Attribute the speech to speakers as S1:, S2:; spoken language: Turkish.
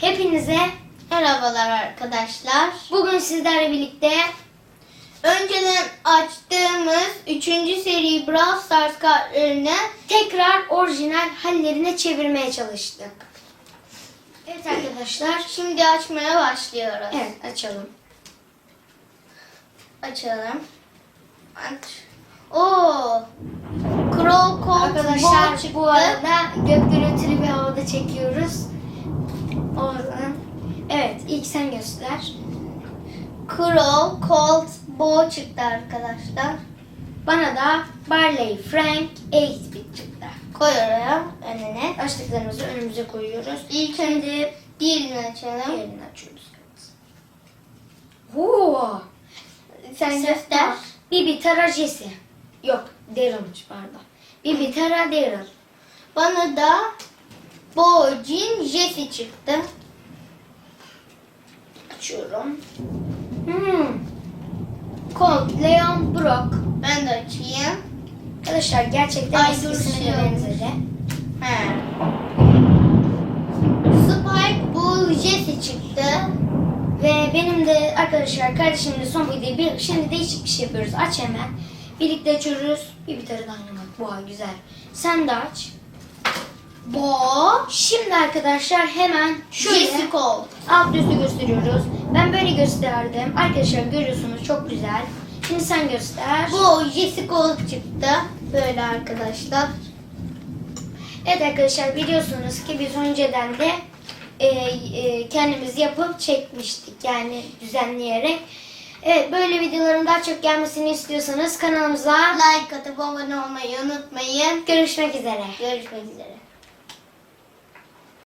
S1: Hepinize
S2: Merhabalar arkadaşlar.
S1: bugün sizlerle birlikte
S2: Önceden açtığımız 3. seri Brawl Stars kartlarını
S1: tekrar orijinal hallerine çevirmeye çalıştık. Evet arkadaşlar.
S2: şimdi açmaya başlıyoruz.
S1: Evet açalım.
S2: Açalım. Aç. Oo. Crow Colt
S1: Arkadaşlar bu arada gök gürültülü bir havada çekiyoruz. Oradan. Evet ilk sen göster.
S2: Crow Colt Bo çıktı arkadaşlar.
S1: Bana da Barley Frank 8-bit çıktı.
S2: Koyuyorum önüne.
S1: Açtıklarımızı önümüze koyuyoruz.
S2: İlk önce diğerini açalım.
S1: Diğerini açıyoruz. Oo.
S2: Sen göster.
S1: Bibi Tara Jesse. Yok Daryl'mış pardon. Bibi Tara Daryl.
S2: Bana da Bo Jin Jesse çıktı.
S1: Açıyorum. Hmm. Colt, Leon, Brock.
S2: Ben de açayım.
S1: Arkadaşlar gerçekten
S2: Ay,
S1: eskisine de
S2: şey
S1: benzedi.
S2: He. Spike Bull Jesse çıktı.
S1: Ve benim de arkadaşlar kardeşimle son videoyu bir şimdi değişik bir şey yapıyoruz. Aç hemen. Birlikte açıyoruz. Bir bir tane dynamite. Vay güzel. Sen de aç.
S2: Bo
S1: Şimdi arkadaşlar hemen şöyle
S2: Jesse Colt.
S1: alt üstü gösteriyoruz. Ben böyle gösterdim. Arkadaşlar görüyorsunuz çok güzel. Şimdi sen göster.
S2: Bo Jesse Colt çıktı. Böyle arkadaşlar.
S1: Evet arkadaşlar biliyorsunuz ki biz önceden de e, e, kendimiz yapıp çekmiştik. Yani düzenleyerek. Evet böyle videoların daha çok gelmesini istiyorsanız kanalımıza
S2: Like atıp abone olmayı unutmayın.
S1: görüşmek üzere.
S2: Görüşmek üzere.